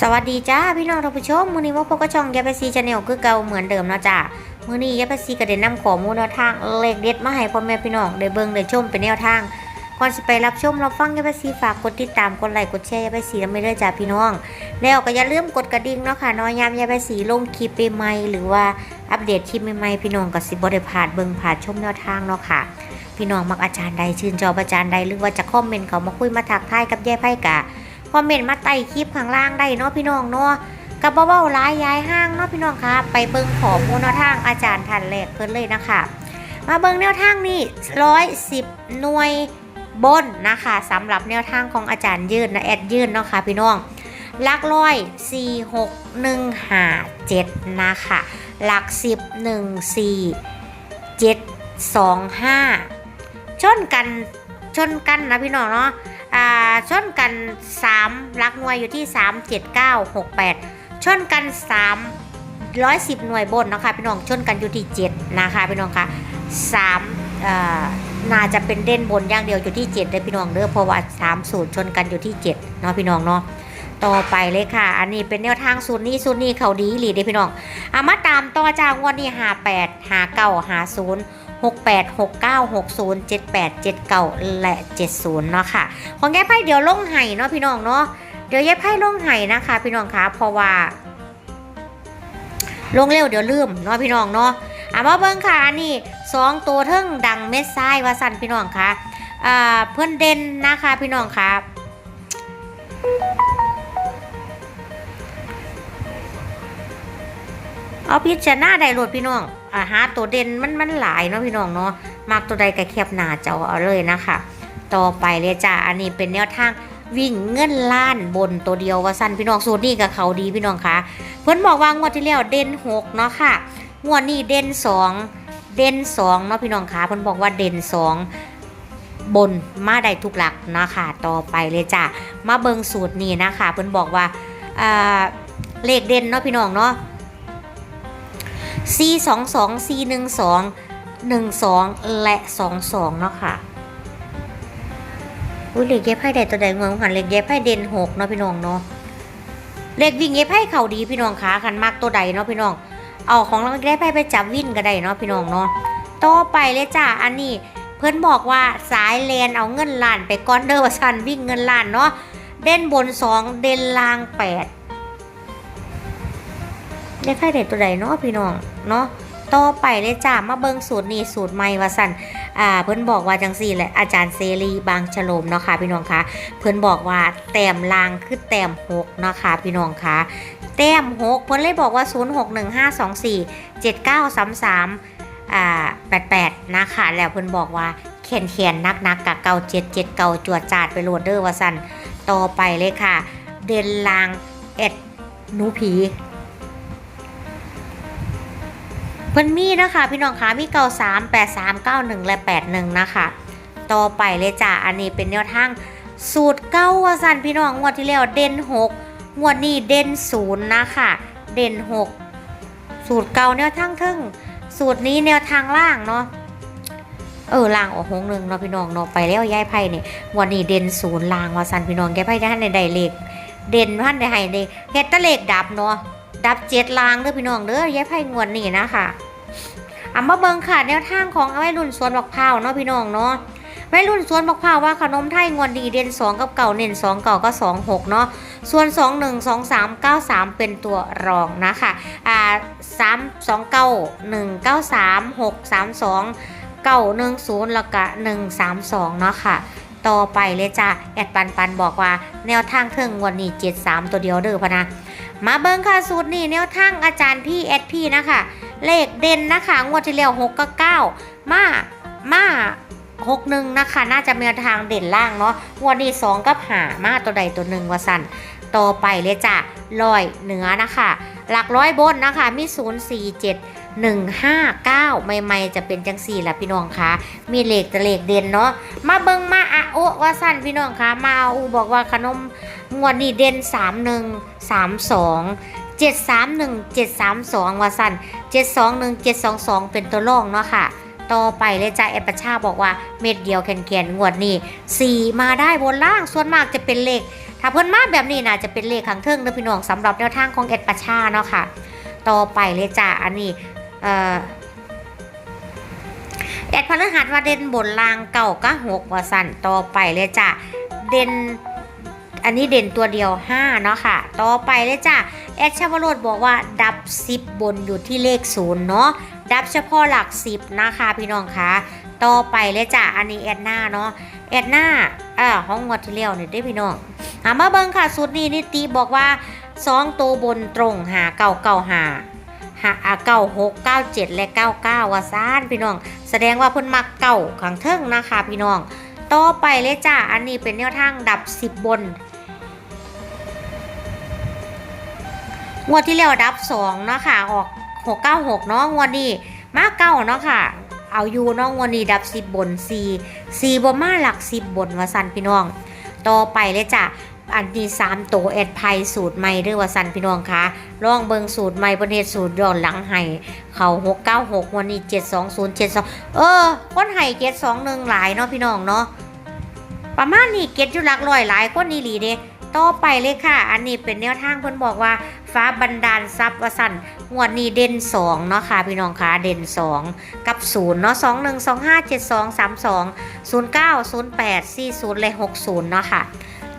สวัสดีจ้าพี่น้องท่านผู้ชมมื้อนี้ว่าพวกก็ช่องยาไปซีชาแนลคือเก่าเหมือนเดิมเนาะจ้ามื้อนี้ยาไปซีก็ได้นำข้อมูลแนวทางเลขเด็ดมาให้พ่อแม่พี่น้องได้เบิ่งได้ชมเป็นแนวทางก่อนสิไปรับชมรับฟังยาไปซีฝากกดติดตามกดไลค์กดแชร์ยาไปซีแล้วไม่เด้อจ้าพี่น้อง แล้วก็อย่าลืมกดกระดิ่งเนาะค่ะน้อยยามยาไปซีลงคลิปใหม่หรือว่าอัปเดตคลิปใหม่พี่น้องก็สิบ่ได้พลาดเบิ่งพลาดชมแนวทางเนาะค่ะพี่น้องมักอาจารย์ใดชื่นชอบอาจารย์ใดหรือว่าจะคอมเมนต์เขามาคุยมาทักทายกับแยายไพ่กะ คอมเมนต์มาใต้คลิปข้างล่างได้เนาะพี่น้องเนาะกับเบ้าๆร้ายย้ายห้างเนาะพี่น้องคะไปเบิ่งขอมูลแนวทางอาจารย์ทันแรกเพิ่นเลยนะคะ มาเบิ่งแนวทางนี่ร้อยสิบหน่วยบนนะคะสำหรับแนวทางของอาจารย์ยืนนะแอดยืนเนาะค่ะพี่น้องหลักร้อยสี่หกหนึ่งห้าเจ็ดนะคะหลักสิบหนึ่งสี่เจ็ดสองห้าชนกันชนกันนะพี่น้องเนาะ ชนกัน3ลักหน่วยอยู่ที่ 3 7 9 6 8 ชนกัน 3 110 หน่วยบนนะคะพี่น้องชนกันอยู่ที่ 7 นะคะพี่น้องคะ3น่าจะเป็นเด่นบนอย่างเดียวอยู่ที่7เลยพี่น้องเด้อเพราะว่า3สูตรชนกันอยู่ที่7เนาะพี่น้องเนาะต่อไปเลยค่ะ อันนี้เป็นแนวทางสูตรนี้สูตรนี้เขาดีหลีเด้พี่น้องเอามาตามต่อจากงวันนี้58 59 50 68 69 60 78 79 และ 70 เนาะค่ะ ของยายไพ่เดี๋ยวลงไห้เนาะพี่น้องเนาะ เดี๋ยวยายไพ่ลงไห้นะคะ พี่น้องคะเพราะว่า ลงเร็วเดี๋ยวลืมเนาะพี่น้องเนาะอะมาเบิ่งค่ะนนี้สองตัวเทิงดังเม็ดซ้ายวาสันพี่น้องคะอ่าเพื่อนเด่นนะคะพี่น้องคะเอาพิจารณาได้หลดพี่น้อง อ่าหาตัวเด่นมันมันหลายเนาะพี่น้องเนาะมากตัวใดก็แคบหน้าจอเอาเลยนะคะต่อไปเลยจ้าอันนี้เป็นแนวทางวิ่งเงินล้านบนตัวเดียวว่าสั้นพี่น้องสูตรนี้กับเขาดีพี่น้องคะเพื่อนบอกว่างวดที่แล้วเด่นหกเนาะค่ะงวดนี้เด่นสองเด่นสองเนาะพี่น้องคะเพื่อนบอกว่าเด่นสองบนมาได้ทุกหลักนะคะต่อไปเลยจ้ามาเบิงสูตรนี้นะคะ เพื่อนบอกว่าอ่าเลขเด่นเนาะพี่น้องเนาะ C สองสอง C หนึ่งสองหนึ่งสองและสองสองเนาะค่ะอุ้ยเลขเย็บไพ่ได้ตัวใดเมืองหันเลขเย็บไพ่เด่นหกเนาะพี่น้องเนาะเลขวิ่งเย็บไพ่เข่าดีพี่น้องขาคันมากตัวใดเนาะพี่น้อง เอาของเราเย็บไพ่ไปจับวิ่นก็ได้เนาะพี่น้องเนาะต่อไปเลยจ้าอันนี้เพื่อนบอกว่าสายเลนเอาเงินล้านไปก้อนเดอร์ว่าซันวิ่งเงินล้านเนาะเด่นบนสองเด่นล่างแปดเลขไพ่เด็ดตัวใดเนาะพี่น้อง เนาะต่อไปเลยจ้ามาเบิงสูตรนี้สูตรใหม่ว่าสันอ่าเพื่อนบอกว่าจังสี่แหละอาจารย์เซรีบางฉลมเนาะค่ะพี่น้องคะเพื่อนบอกว่าแต้มลางคือแต้มหกเนาะค่ะพี่น้องคะแต้มหกเพื่อนเลยบอกว่า 0 6 1 5 2 4 7 9 3 3อ่า88 นะคะแล้วเพื่อนบอกว่าเขียนเขียนนักนักกับเก่าเจ็ดเจ็ดเก่าจวดจาดไปโหลดเดอร์ว่าสันต่อไปเลยค่ะ เดินลางเอ็ดหนูผี เพิ่นมีนะคะพี่น้องคะมีเก่า3 8 3 9 1และ81นะคะต่อไปเลยจ้ะอันนี้เป็นแนวทางสูตรเก้าวสันพี่น้องงวดที่แล้วเด่น6งวดนี้เด่น0นะคะเด่น6สูตรเก่าแนวทางทึ่งสูตรนี้แนวทางล่างเนาะเออล่างออกหงหนึ่งเนาะพี่น้องเนาะไปแล้วย้ายไพ่เนี่ยวันนี้เด่นศูนย์ล่างวาสันพี่น้องย้ายไพ่ได้ในใดเลขเด่นพันในให้ในเฮ็ดแตะเลขดับเนาะ ดับเจ็ดลางเด้อพี่น้องเด้อย้ายไพ่งวดนี้นะคะอะมาเบิงค่ะแนวทางของวัยรุ่นสวนบักพร้าวเนาะพี่น้องเนาะวัยรุ่นสวนบักพร้าวว่าขนมไทยงวนดีเด่น2กับเก่าเน้น2เก่าก็2 6เนาะส่วน2 1 2 3 9 3เป็นตัวรองนะคะอ่า3 2 9 1 9 3 6 3 2 9 1 0แล้วก็1 3 2เนาะค่ะต่อไปเลยจ้ะแอดปันปันบอกว่าแนวทางเทิงงวันนี้7 3ตัวเดียวเด้อพะนะ มาเบิ้งค่ะสูตรนี้แนวทางอาจารย์พี่แอดพี่นะคะ เลขเด่นนะคะงวดที่แล้ว6กับ9มามา6หนึ่งนะคะ น่าจะมีทางเด่นล่างเนาะงวดนี้2กับหามาตัวใดตัวหนึ่งว่าสันต่อไปเลยจ้ะลอยเหนือนะคะ หลักร้อยบนนะคะมี0 4 7 1 5 9 ใหม่ๆจะเป็นจังสี่ละพี่น้องคะมีเลขแต่เลขเด่นเนาะมาเบิงมาอะโอว่าสั่นพี่น้องคะมาอูบอกว่าขนมงวดนี้เด่น 3 1 3 2 7 3 1 7 3 2 ว่าสั่น721 722 เป็นตัวรองเนาะค่ะต่อไปเลยจ้าแอประชาบอกว่าเม็ดเดียวแขนๆงวดนี้สี่มาได้บนล่างส่วนมากจะเป็นเลข ถ้าเพิ่นมาแบบนี้น่าจะเป็นเลขขังเทิงเด้อพี่น้องสำหรับแนวทางของแอประชาเนาะค่ะ ต่อไปเลยจ้าอันนี้ แอดพฤหัสว่าเด่นบนล่างเก่าก็หกว่าสั่นต่อไปเลยจ้าเด่นอันนี้เด่นตัวเดียว 5 เนาะค่ะ ต่อไปเลยจ้าแอดชาวโรดบอกว่า ดับ 10 บนอยู่ที่เลขศูนย์เนาะดับเฉพาะหลัก 10 นะคะพี่น้องคะต่อไปเลยจ้าอันนี้แอดหน้าเนาะแอดหน้าอ่าห้องงวดที่แล้วนี่ได้พี่น้องอามาเบิ่งค่ะสูตรนี้นิติบอกว่าสองตัวบนตรงหาเก้าเก้าหาหา เก้าหกเก้าเจ็ดและเก้าเก้าว่าซานพี่น้อง แสดงว่าเพิ่นมักเก่าขังเทิงนะคะพี่น้อง ต่อไปเลยจ้า อันนี้เป็นแนวทางดับสิบบนงวดที่แล้วดับสองเนาะค่ะออกหกเก้าหกเนาะงวดนี้มาเก้าเนาะค่ะ เอาอยู่เนาะงวดนี้ดับสิบบนสี่สี่บนมาหลักสิบบนว่าสันพี่น้อง ต่อไปเลยจ้ะ อันที่สามตัวแอดไพสูตรใหม่เด้วยว่าสันพี่น้องคะลองเบิงสูตรใหม่ประเทศสูตรย้อนหลังให้เขาหกเก้าหกวันนี้เจ็ดสองศูนย์เจ็ดสองเออคนไห้เจ็ดสองหนึ่งหลายเนาะพี่น้องเนาะประมาณนี้เก็ตอยู่หลักร้อยหลายคนนี่หลีเด้ต่อไปเลยค่ะ อันนี้เป็นแนวทางเพิ่นบอกว่าฟ้าบันดาลทรัพย์วสันงวดนี้เด่นสองเนาะค่ะพี่น้องคะเด่นสองกับศูนย์เนาะสองหนึ่งสองห้าเจ็ดสองสามสองศูนย์เก้าศูนย์แปดสี่ศูนย์เลยหกศูนย์เนาะค่ะ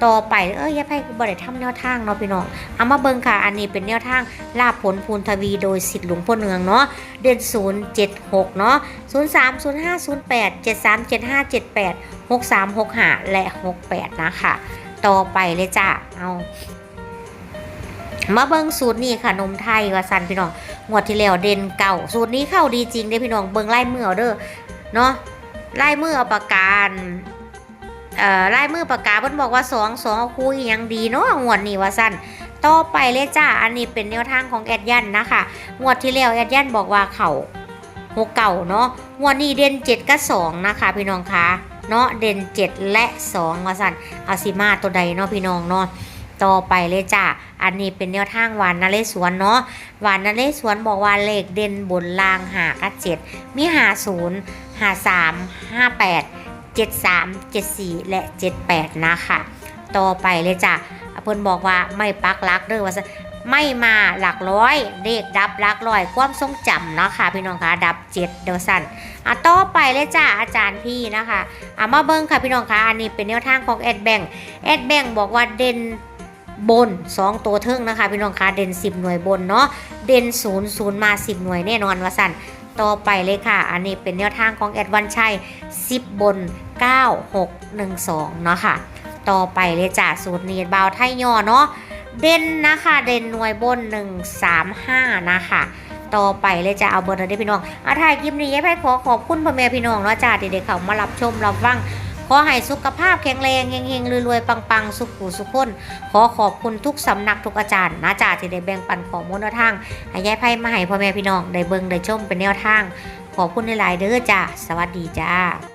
ต่อไปเอ้ยยายไพ่บริทำแนวทางเนาะพี่น้องเอามาเบิ่งค่ะ อันนี้เป็นแนวทางลาบผลพูนทวีโดยสิทธิ์หลวงพ่อเนืองเนาะเดือน0 7 6เนาะ0 3 0 5 0 8 7 3 7 5 7 8 6 3 6 5 และ 68 นะคะ ต่อไปเลยจ้ะเอามาเบิ่งสูตรนี้ค่ะนมไทยว่าสันพี่น้องงวดที่แล้วเด่นเก่า สูตรนี้เข้าดีจริงเด้พี่น้องเบิ่งไล่เมือเอเด้อเนาะไล่เมือเอาปากกาเอ่อ ลายมือปากกาเพิ่นบอกว่าสองสองคู่ยังดีเนาะงวดนี้ว่าสั้นต่อไปเลยจ้าอันนี้เป็นแนวทางของแอดยันนะคะงวดที่แล้วแอดยันบอกว่าเขาหกเก่าเนาะงวดนี้เด่นเจ็ดกับสองนะคะพี่น้องคะเนาะเด่นเจ็ดและสองว่าสั้นเอาสิมาตัวใดเนาะพี่น้องเนาะต่อไปเลยจ้าอันนี้เป็นแนวทางหวานนาเรศวรเนาะหวานนาเรศวรบอกว่าเลขเด่นบนล่างหากับเจ็ดมีหาศูนย์หาสามห้าแปด 73 74 และ 78 นะคะ ต่อไปเลยจ้ะเพิ่นบอกว่าไม่ปักลักเด้อว่าไม่มาหลักร้อยเลขดับหลักร้อย ความทรงจำเนาะค่ะพี่น้องคะดับเจ็ดเดี๋ยวสั่นอะต่อไปเลยจ้ะอาจารย์พี่นะคะอะมาเบิ้งค่ะพี่น้องคะอันนี้เป็นแนวทางของแอดแบงแอดแบงบอกว่าเด่นบน 2 ตัวเทิงนะคะพี่น้องคะเด่น 10 หน่วยบนเนาะเด่น0 0มา 10 หน่วยแน่นอนว่าสั่น ต่อไปเลยค่ะ อันนี้เป็นแนวทางของแอดวันชัย 10 บน 9612 เนาะค่ะ ต่อไปเลยจ้ะสูตรนี้บาวไทยย่อเนาะ เด่นนะคะ เด่นหน่วยบน 135 นะคะต่อไปเลยจะเอาเบอร์ได้พี่น้องอาถ่ายคลิปนี้ยายไพ่ขอขอบคุณพ่อแม่พี่น้องเนาะจ้าเด็กๆเขามารับชมรับฟัง ขอให้สุขภาพแข็งแรงเฮงๆรวยๆปังๆ สุขหูสุขคนขอขอบคุณทุกสำนักทุกอาจารย์นะจ่าที่ได้แบ่งปันข้อมูลแนวทางให้ยายไพ่มาให้พ่อแม่พี่น้องได้เบิ่งได้ชมเป็นแนวทาง ขอบคุณหลายๆเด้อจ้าสวัสดีจ้า